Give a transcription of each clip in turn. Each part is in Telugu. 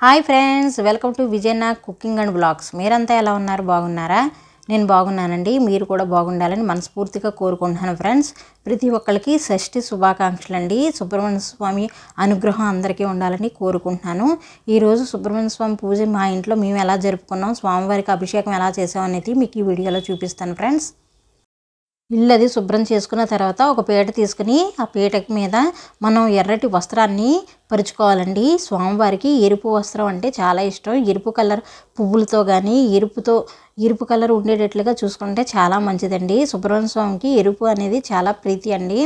హాయ్ ఫ్రెండ్స్ వెల్కమ్ టు విజయనా కుకింగ్ అండ్ బ్లాగ్స్ మీరంతా ఎలా ఉన్నారు? బాగున్నారా? నేను బాగున్నానండి. మీరు కూడా బాగుండాలని మనస్ఫూర్తిగా కోరుకుంటున్నాను ఫ్రెండ్స్. ప్రతి ఒక్కరికి షష్ఠి శుభాకాంక్షలు అండి సుబ్రహ్మణ్య స్వామి అనుగ్రహం అందరికీ ఉండాలని కోరుకుంటున్నాను. ఈరోజు సుబ్రహ్మణ్య స్వామి పూజ మా ఇంట్లో మేము ఎలా జరుపుకున్నాం స్వామివారికి అభిషేకం ఎలా చేసాం అనేది మీకు ఈ వీడియోలో చూపిస్తాను ఫ్రెండ్స్. ఇల్లు అది శుభ్రం చేసుకున్న తర్వాత ఒక పీట తీసుకుని ఆ పీట మీద మనం ఎర్రటి వస్త్రాన్ని పరుచుకోవాలండి. స్వామివారికి ఎరుపు వస్త్రం అంటే చాలా ఇష్టం. ఎరుపు కలర్ పువ్వులతో కానీ ఎరుపుతో ఎరుపు కలర్ ఉండేటట్లుగా చూసుకుంటే చాలా మంచిదండి. సుబ్రహ్మణ్య స్వామికి ఎరుపు అనేది చాలా ప్రీతి అండి.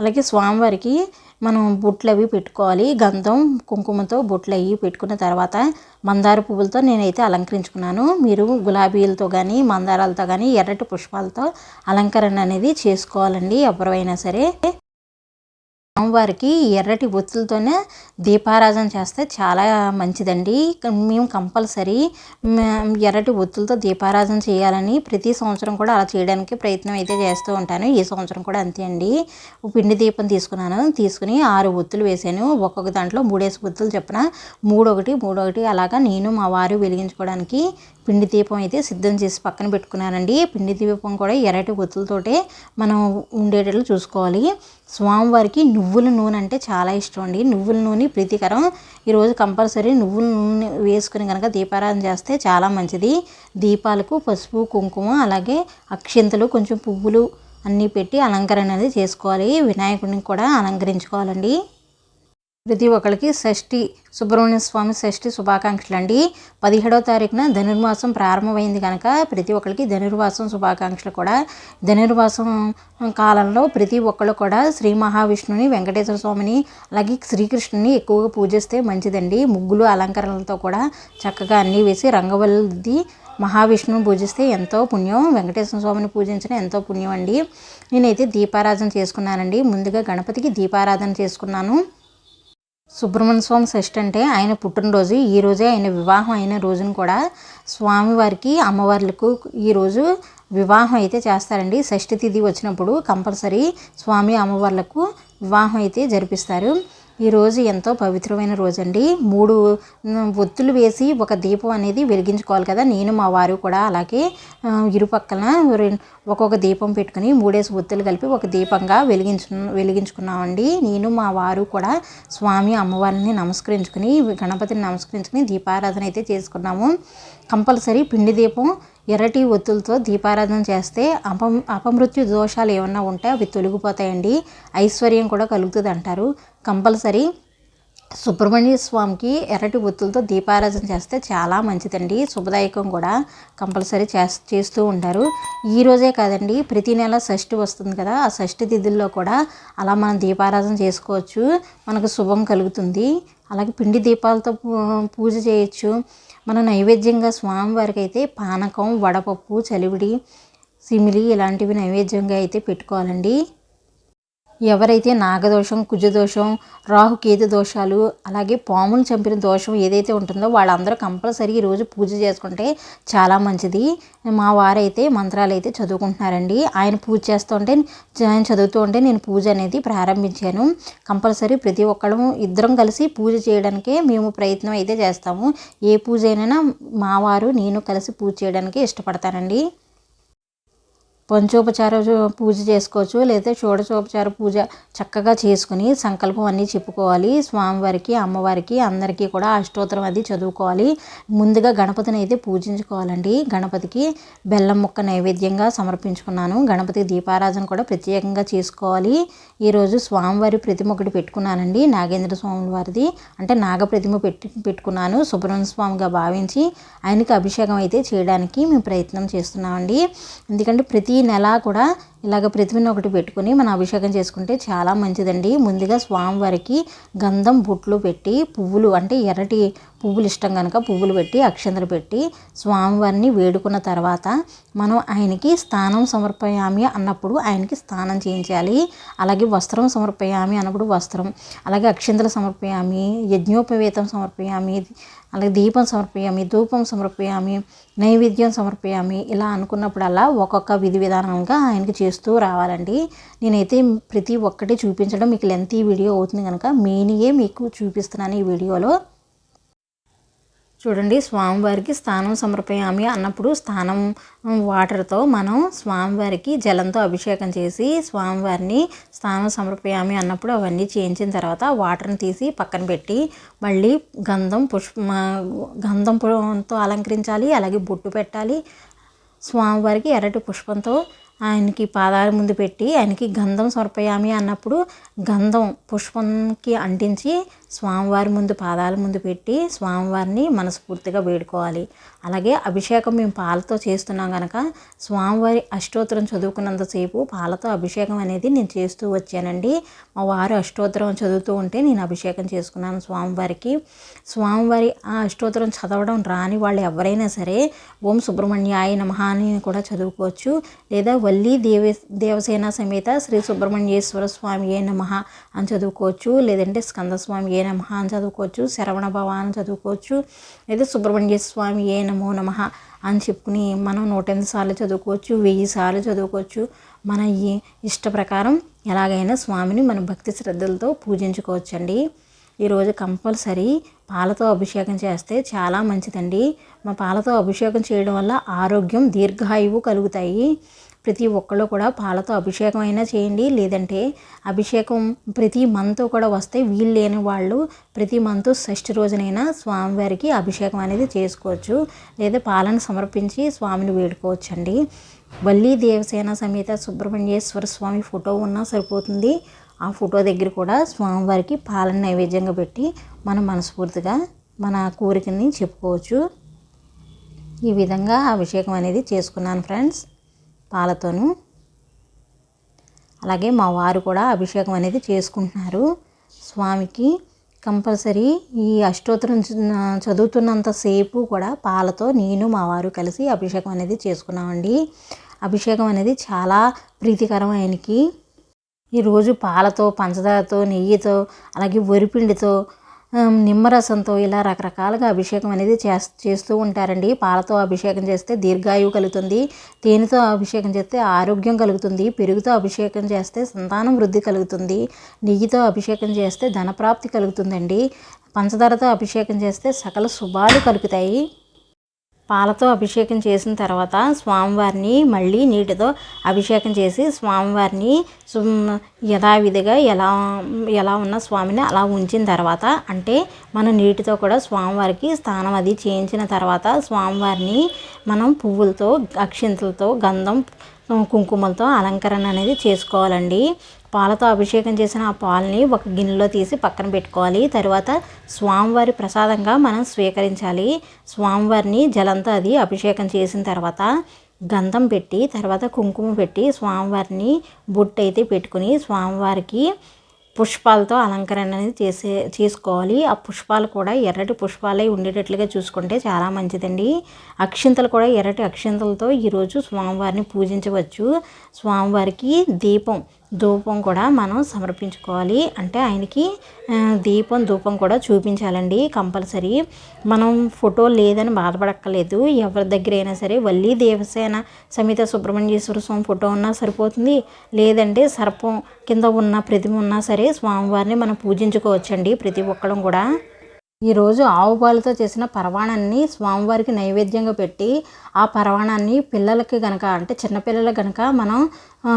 అలాగే స్వామివారికి మనం బొట్లు అవి పెట్టుకోవాలి. గంధం కుంకుమతో బొట్లు అవి పెట్టుకున్న తర్వాత మందార పువ్వులతో నేనైతే అలంకరించుకున్నాను. మీరు గులాబీలతో కానీ మందారాలతో కానీ ఎర్రటి పుష్పాలతో అలంకరణ అనేది చేసుకోవాలండి. ఎవరైనా సరే స్వామివారికి ఎర్రటి ఒత్తులతోనే దీపారాధన చేస్తే చాలా మంచిదండి. మేము కంపల్సరీ ఎర్రటి ఒత్తులతో దీపారాధన చేయాలని ప్రతి సంవత్సరం కూడా అలా చేయడానికి ప్రయత్నం అయితే చేస్తూ ఉంటాను. ఈ సంవత్సరం కూడా అంతే అండి. పిండి దీపం తీసుకున్నాను. తీసుకుని ఆరు ఒత్తులు వేసాను. ఒక్కొక్క దాంట్లో మూడేసి ఒత్తులు చెప్పిన మూడొకటి మూడొకటి అలాగా నేను మా వారు వెలిగించుకోవడానికి పిండి దీపం అయితే సిద్ధం చేసి పక్కన పెట్టుకున్నానండి. పిండి దీపం కూడా ఎర్రటి ఒత్తులతోటే మనం ఉండేటట్లు చూసుకోవాలి. స్వామివారికి నువ్వుల నూనె అంటే చాలా ఇష్టం అండి. నువ్వుల నూనె ప్రీతికరం. ఈరోజు కంపల్సరీ నువ్వుల నూనె వేసుకుని కనుక దీపారాధన చేస్తే చాలా మంచిది. దీపాలకు పసుపు కుంకుమ అలాగే అక్షింతలు కొంచెం పువ్వులు అన్నీ పెట్టి అలంకరణ అనేది చేసుకోవాలి. వినాయకుడిని కూడా అలంకరించుకోవాలండి. ప్రతి ఒక్కరికి షష్ఠి సుబ్రహ్మణ్య స్వామి షష్ఠి శుభాకాంక్షలు అండి పదిహేడవ తారీఖున ధనుర్మాసం ప్రారంభమైంది కనుక ప్రతి ఒక్కరికి ధనుర్మాసం శుభాకాంక్షలు కూడా. ధనుర్మాసం కాలంలో ప్రతి ఒక్కళ్ళు కూడా శ్రీ మహావిష్ణుని వెంకటేశ్వర స్వామిని అలాగే శ్రీకృష్ణుని ఎక్కువగా పూజిస్తే మంచిదండి. ముగ్గులు అలంకరణలతో కూడా చక్కగా అన్నీ వేసి రంగవల్లిది మహావిష్ణువుని పూజిస్తే ఎంతో పుణ్యం వెంకటేశ్వర స్వామిని పూజించిన ఎంతో పుణ్యం అండి. నేనైతే దీపారాధన చేసుకున్నానండి. ముందుగా గణపతికి దీపారాధన చేసుకున్నాను. సుబ్రహ్మణ్య స్వామి షష్ఠి అంటే ఆయన పుట్టినరోజు. ఈ రోజే ఆయన వివాహం అయిన రోజును కూడా స్వామివారికి అమ్మవార్లకు ఈరోజు వివాహం అయితే చేస్తారండి. షష్ఠి తిథి వచ్చినప్పుడు కంపల్సరీ స్వామి అమ్మవార్లకు వివాహం అయితే జరిపిస్తారు. ఈరోజు ఎంతో పవిత్రమైన రోజు అండి మూడు ఒత్తులు వేసి ఒక దీపం అనేది వెలిగించుకోవాలి కదా. నేను మా వారు కూడా అలాగే ఇరుపక్కన ఒక్కొక్క దీపం పెట్టుకుని మూడేసి ఒత్తులు కలిపి ఒక దీపంగా వెలిగించు వెలిగించుకున్నామండి. నేను మా వారు కూడా స్వామి అమ్మవారిని నమస్కరించుకుని గణపతిని నమస్కరించుకుని దీపారాధన అయితే చేసుకున్నాము. కంపల్సరీ పిండి దీపం ఎర్రటి ఒత్తులతో దీపారాధన చేస్తే అప అపమృత్యు దోషాలు ఏమన్నా ఉంటే అవి తొలగిపోతాయండి. ఐశ్వర్యం కూడా కలుగుతుంది అంటారు కంపల్సరీ సుబ్రహ్మణ్య స్వామికి ఎర్రటి ఒత్తులతో దీపారాధన చేస్తే చాలా మంచిదండి. శుభదాయకం కూడా కంపల్సరీ చేస్తూ ఉంటారు. ఈ రోజే కాదండి ప్రతి నెల షష్ఠి వస్తుంది కదా ఆ షష్ఠి తిథుల్లో కూడా అలా మనం దీపారాధన చేసుకోవచ్చు. మనకు శుభం కలుగుతుంది. అలాగే పిండి దీపాలతో పూజ చేయొచ్చు. మన నైవేద్యంగా స్వామివారికి అయితే పానకం వడపప్పు చలివిడి సిమిలి ఇలాంటివి నైవేద్యంగా అయితే పెట్టుకోవాలండి. ఎవరైతే నాగదోషం కుజదోషం రాహుకేతు దోషాలు అలాగే పాములు చంపిన దోషం ఏదైతే ఉంటుందో వాళ్ళందరూ కంపల్సరీ ఈరోజు పూజ చేసుకుంటే చాలా మంచిది. మా వారైతే మంత్రాలు అయితే చదువుకుంటున్నారండి. ఆయన పూజ చేస్తుంటే ఆయన చదువుతూ ఉంటే నేను పూజ అనేది ప్రారంభించాను. కంపల్సరీ ప్రతి ఒక్కళ్ళము ఇద్దరం కలిసి పూజ చేయడానికే మేము ప్రయత్నం అయితే చేస్తాము. ఏ పూజ అయినా మా వారు నేను కలిసి పూజ చేయడానికి ఇష్టపడతానండి. పంచోపచార పూజ చేసుకోవచ్చు లేదా షోడశోపచార పూజ చక్కగా చేసుకుని సంకల్పం అన్నీ చెప్పుకోవాలి. స్వామివారికి అమ్మవారికి అందరికీ కూడా అష్టోత్తరం అది చదువుకోవాలి. ముందుగా గణపతిని అయితే పూజించుకోవాలండి. గణపతికి బెల్లం ముక్క నైవేద్యంగా సమర్పించుకున్నాను. గణపతి దీపారాధన కూడా ప్రత్యేకంగా చేసుకోవాలి. ఈరోజు స్వామివారి ప్రతిమ ఒకటి పెట్టుకున్నానండి. నాగేంద్ర స్వామి వారిది. అంటే నాగ ప్రతిమ పెట్టి పెట్టుకున్నాను. సుబ్రహ్మణ్య స్వామిగా భావించి ఆయనకి అభిషేకం అయితే చేయడానికి మేము ప్రయత్నం చేస్తున్నామండి. ఎందుకంటే ప్రతి నెల కూడా ఇలాగ ప్రతిమను ఒకటి పెట్టుకుని మనం అభిషేకం చేసుకుంటే చాలా మంచిదండి. ముందుగా స్వామివారికి గంధం బుట్లు పెట్టి పువ్వులు అంటే ఎర్రటి పువ్వులు ఇష్టం కనుక పువ్వులు పెట్టి అక్షంతలు పెట్టి స్వామివారిని వేడుకున్న తర్వాత మనం ఆయనకి స్నానం సమర్పయామి అన్నప్పుడు ఆయనకి స్నానం చేయించాలి. అలాగే వస్త్రం సమర్పయామి అన్నప్పుడు వస్త్రం అలాగే అక్షంతలు సమర్పయామి యజ్ఞోపవేతం సమర్పయామి అలాగే దీపం సమర్పయామి ధూపం సమర్పయామి నైవేద్యం సమర్పయామి ఇలా అనుకున్నప్పుడల్లా ఒక్కొక్క విధి విధానంగా ఆయనకి చేస్తూ రావాలండి. నేనైతే ప్రతి ఒక్కటి చూపించడం మీకు లెంత్ ఈ వీడియో అవుతుంది కనుక మెయిన్యే మీకు చూపిస్తున్నాను ఈ వీడియోలో. చూడండి స్వామివారికి స్నానం సమర్పయామి అన్నప్పుడు స్నానం వాటర్తో మనం స్వామివారికి జలంతో అభిషేకం చేసి స్వామివారిని స్నానం సమర్పయామి అన్నప్పుడు అవన్నీ చేయించిన తర్వాత వాటర్ని తీసి పక్కన పెట్టి మళ్ళీ గంధం పుష్ప గంధంతో అలంకరించాలి అలాగే బొట్టు పెట్టాలి. స్వామివారికి ఎర్రటి పుష్పంతో ఆయనకి పాదాల ముందు పెట్టి ఆయనకి గంధం సమర్పయామి అన్నప్పుడు గంధం పుష్పంకి అంటించి స్వామివారి ముందు పాదాల ముందు పెట్టి స్వామివారిని మనస్ఫూర్తిగా వేడుకోవాలి. అలాగే అభిషేకం మేము పాలతో చేస్తున్నాం కనుక స్వామివారి అష్టోత్తరం చదువుకున్నంతసేపు పాలతో అభిషేకం అనేది నేను చేస్తూ వచ్చానండి. మా వారు అష్టోత్తరం చదువుతూ ఉంటే నేను అభిషేకం చేసుకున్నాను స్వామివారికి. స్వామివారి ఆ అష్టోత్తరం చదవడం రాని వాళ్ళు ఎవరైనా సరే ఓం సుబ్రహ్మణ్యాయ నమః అని కూడా చదువుకోవచ్చు. లేదా వల్లి దేవే దేవసేన సమేత శ్రీ సుబ్రహ్మణ్యేశ్వర స్వామి ఏ నమః అని చదువుకోవచ్చు. లేదంటే స్కందస్వామి ఏ నమ అని చదువుకోవచ్చు శరవణ భవ అని చదువుకోవచ్చు లేదా సుబ్రహ్మణ్య స్వామి ఏ నమో నమః అని చెప్పుకుని మనం నూట ఎనిమిది సార్లు చదువుకోవచ్చు వెయ్యి సార్లు చదువుకోవచ్చు. మన ఈ ఇష్ట ప్రకారం ఎలాగైనా స్వామిని మన భక్తి శ్రద్ధలతో పూజించుకోవచ్చండి. ఈరోజు కంపల్సరీ పాలతో అభిషేకం చేస్తే చాలా మంచిదండి. మా పాలతో అభిషేకం చేయడం వల్ల ఆరోగ్యం దీర్ఘాయువు కలుగుతాయి. ప్రతి ఒక్కళ్ళు కూడా పాలతో అభిషేకం అయినా చేయండి. లేదంటే అభిషేకం ప్రతి మంత్ కూడా వస్తే వీలు లేని వాళ్ళు ప్రతి మంత్ షష్ఠి రోజునైనా స్వామివారికి అభిషేకం అనేది చేసుకోవచ్చు. లేదా పాలను సమర్పించి స్వామిని వేడుకోవచ్చు అండి వల్లి దేవసేన సమేత సుబ్రహ్మణ్యేశ్వర స్వామి ఫోటో ఉన్నా సరిపోతుంది. ఆ ఫోటో దగ్గర కూడా స్వామివారికి పాలన నైవేద్యంగా పెట్టి మనం మనస్ఫూర్తిగా మన కోరికని చెప్పుకోవచ్చు. ఈ విధంగా అభిషేకం అనేది చేసుకున్నాను ఫ్రెండ్స్. పాలతోను. అలాగే మా వారు కూడా అభిషేకం అనేది చేసుకుంటున్నారు. స్వామికి కంపల్సరీ ఈ అష్టోత్తరం చదువుతున్నంతసేపు కూడా పాలతో నేను మా వారు కలిసి అభిషేకం అనేది చేసుకున్నామండి. అభిషేకం అనేది చాలా ప్రీతికరం ఆయనకి ఈరోజు పాలతో పంచదారతో నెయ్యితో అలాగే వరిపిండితో నిమ్మరసంతో ఇలా రకరకాలుగా అభిషేకం అనేది చేస్తూ ఉంటారండి. పాలతో అభిషేకం చేస్తే దీర్ఘాయువు కలుగుతుంది. తేనెతో అభిషేకం చేస్తే ఆరోగ్యం కలుగుతుంది. పెరుగుతో అభిషేకం చేస్తే సంతానం వృద్ధి కలుగుతుంది. నెయ్యితో అభిషేకం చేస్తే ధనప్రాప్తి కలుగుతుందండి. పంచదారతో అభిషేకం చేస్తే సకల శుభాలు కలుగుతాయి. పాలతో అభిషేకం చేసిన తర్వాత స్వామివారిని మళ్ళీ నీటితో అభిషేకం చేసి స్వామివారిని యథావిధిగా ఎలా ఎలా ఉన్న స్వామిని అలా ఉంచిన తర్వాత అంటే మనం నీటితో కూడా స్వామివారికి స్నానం అది చేయించిన తర్వాత స్వామివారిని మనం పువ్వులతో అక్షింతలతో గంధం కుంకుమలతో అలంకరణ అనేది చేసుకోవాలండి. పాలతో అభిషేకం చేసిన ఆ పాలని ఒక గిన్నెలో తీసి పక్కన పెట్టుకోవాలి. తర్వాత స్వామివారి ప్రసాదంగా మనం స్వీకరించాలి. స్వామివారిని జలంతో అది అభిషేకం చేసిన తర్వాత గంధం పెట్టి తర్వాత కుంకుమ పెట్టి స్వామివారిని బొట్టు అయితే పెట్టుకుని స్వామివారికి పుష్పాలతో అలంకరణ అనేది చేసే చేసుకోవాలి. ఆ పుష్పాలు కూడా ఎర్రటి పుష్పాలే ఉండేటట్లుగా చూసుకుంటే చాలా మంచిదండి. అక్షింతలు కూడా ఎర్రటి అక్షింతలతో ఈరోజు స్వామివారిని పూజించవచ్చు. స్వామివారికి దీపం ధూపం కూడా మనం సమర్పించుకోవాలి. అంటే ఆయనకి దీపం ధూపం కూడా చూపించాలండి కంపల్సరీ. మనం ఫోటో లేదని బాధపడక్కర్లేదు. ఎవరి దగ్గర అయినా సరే వల్లి దేవసేన సమిత సుబ్రహ్మణ్యేశ్వర స్వామి ఫోటో ఉన్నా సరిపోతుంది. లేదంటే సర్పం కింద ఉన్న ప్రతిమ ఉన్నా సరే స్వామివారిని మనం పూజించుకోవచ్చండి ప్రతి ఒక్కడం కూడా. ఈరోజు ఆవు పాలతో చేసిన పరవాణాన్ని స్వామివారికి నైవేద్యంగా పెట్టి ఆ పరవాణాన్ని పిల్లలకి కనుక అంటే చిన్నపిల్లలకి కనుక మనం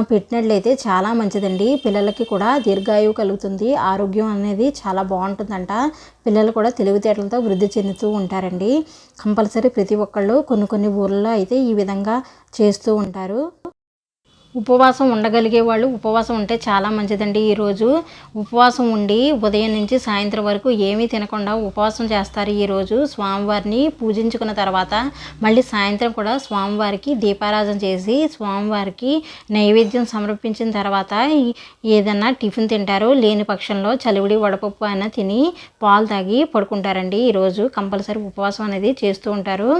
పెట్టినట్లయితే చాలా మంచిదండి. పిల్లలకి కూడా దీర్ఘాయువు కలుగుతుంది. ఆరోగ్యం అనేది చాలా బాగుంటుందంట. పిల్లలు కూడా తెలివితేటలతో వృద్ధి చెందుతూ ఉంటారండి. కంపల్సరీ ప్రతి ఒక్కళ్ళు కొన్ని కొన్ని ఊర్లలో అయితే ఈ విధంగా చేస్తూ ఉంటారు. ఉపవాసం ఉండగలిగే వాళ్ళు ఉపవాసం ఉంటే చాలా మంచిదండి. ఈరోజు ఉపవాసం ఉండి ఉదయం నుంచి సాయంత్రం వరకు ఏమీ తినకుండా ఉపవాసం చేస్తారు. ఈరోజు స్వామివారిని పూజించుకున్న తర్వాత మళ్ళీ సాయంత్రం కూడా స్వామివారికి దీపారాధన చేసి స్వామివారికి నైవేద్యం సమర్పించిన తర్వాత ఏదన్నా టిఫిన్ తింటారు లేని పక్షంలో చలివిడి వడపప్పు అయినా తిని పాలు తాగి పడుకుంటారండి. ఈరోజు కంపల్సరీ ఉపవాసం అనేది చేస్తూ ఉంటారు.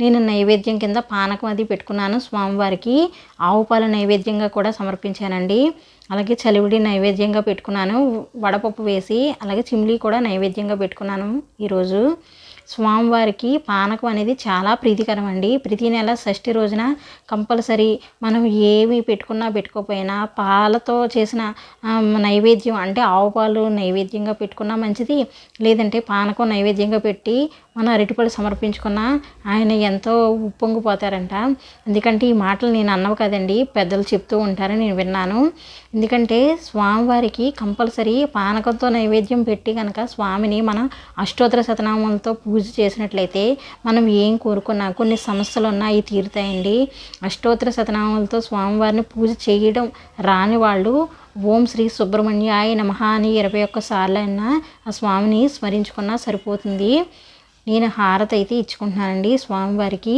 నేను నైవేద్యం కింద పానకం అది పెట్టుకున్నాను. స్వామివారికి ఆవు పాల నైవేద్యం నైవేద్యంగా కూడా సమర్పించానండి. అలాగే చలివిడి నైవేద్యంగా పెట్టుకున్నాను. వడపప్పు వేసి అలాగే చిమ్లీ కూడా నైవేద్యంగా పెట్టుకున్నాను ఈరోజు. స్వామివారికి పానకం అనేది చాలా ప్రీతికరం అండి. ప్రతి నెల షష్ఠి రోజున కంపల్సరీ మనం ఏమి పెట్టుకున్నా పెట్టుకోపోయినా పాలతో చేసిన నైవేద్యం అంటే ఆవు పాలు నైవేద్యంగా పెట్టుకున్నా మంచిది. లేదంటే పానకం నైవేద్యంగా పెట్టి మన అరటిపళ్ళు సమర్పించుకున్న ఆయన ఎంతో ఉప్పొంగిపోతారంట ఎందుకంటే ఈ మాటలు నేను అన్నవు కదండి పెద్దలు చెప్తూ ఉంటారని నేను విన్నాను. ఎందుకంటే స్వామివారికి కంపల్సరీ పానకంతో నైవేద్యం పెట్టి కనుక స్వామిని మనం అష్టోత్తర శతనామాలతో పూజ చేసినట్లయితే మనం ఏం కోరుకున్నా కొన్ని సమస్యలు ఉన్నాయి తీరుతాయండి. అష్టోత్తర శతనామాలతో స్వామివారిని పూజ చేయడం రాని వాళ్ళు ఓం శ్రీ సుబ్రహ్మణ్యాయ నమః అని ఇరవై ఒక్కసార్లు అయినా ఆ స్వామిని స్మరించుకున్నా సరిపోతుంది. నేను హారతి అయితే ఇచ్చుకుంటున్నానండి స్వామివారికి.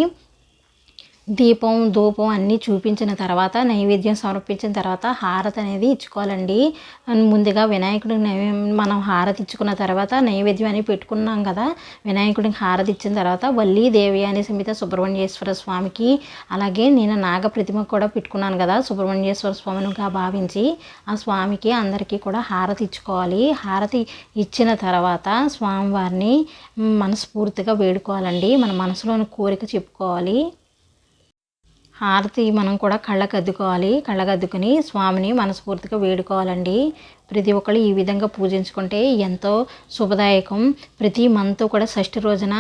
దీపం ధూపం అన్నీ చూపించిన తర్వాత నైవేద్యం సమర్పించిన తర్వాత హారతి అనేది ఇచ్చుకోవాలండి. ముందుగా వినాయకుడికి నైవే- మనం హారతి ఇచ్చుకున్న తర్వాత నైవేద్యం అని పెట్టుకున్నాం కదా వినాయకుడికి హారతి ఇచ్చిన తర్వాత వల్లి దేవి సమిత సుబ్రహ్మణ్యేశ్వర స్వామికి అలాగే నేను నాగ ప్రతిమ కూడా పెట్టుకున్నాను కదా సుబ్రహ్మణ్యేశ్వర స్వామినిగా భావించి ఆ స్వామికి అందరికీ కూడా హారతి ఇచ్చుకోవాలి. హారతి ఇచ్చిన తర్వాత స్వామివారిని మనస్ఫూర్తిగా వేడుకోవాలండి. మన మనసులోని కోరిక చెప్పుకోవాలి. హారతి మనం కూడా కళ్ళకు అద్దుకోవాలి కళ్ళకు అద్దుకుని స్వామిని మనస్ఫూర్తిగా వేడుకోవాలండి. ప్రతి ఒక్కళ్ళు ఈ విధంగా పూజించుకుంటే ఎంతో శుభదాయకం. ప్రతి మంత్ కూడా షష్ఠి రోజున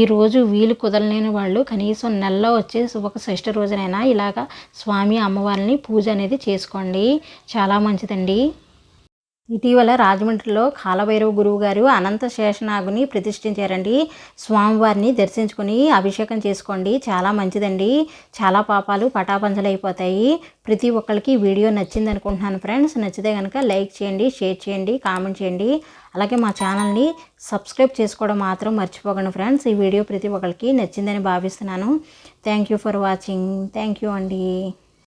ఈ రోజు వీలు కుదరలేని వాళ్ళు కనీసం నెలలో వచ్చే ఒక షష్ఠి రోజునైనా ఇలాగ స్వామి అమ్మవారిని పూజ అనేది చేసుకోండి. చాలా మంచిదండి. ఇటీవల రాజమండ్రిలో కాలభైరవ గురువు గారు అనంత శేషనాగుని ప్రతిష్ఠించారండి. స్వామివారిని దర్శించుకుని అభిషేకం చేసుకోండి. చాలా మంచిదండి. చాలా పాపాలు పటాపంచలైపోతాయి. ప్రతి ఒక్కరికి వీడియో నచ్చింది అనుకుంటున్నాను ఫ్రెండ్స్. నచ్చితే కనుక లైక్ చేయండి షేర్ చేయండి కామెంట్ చేయండి. అలాగే మా ఛానల్ని సబ్స్క్రైబ్ చేసుకోవడం మాత్రం మర్చిపోకండి ఫ్రెండ్స్. ఈ వీడియో ప్రతి ఒక్కరికి నచ్చిందని భావిస్తున్నాను. Thank you for watching. Thank you అండి.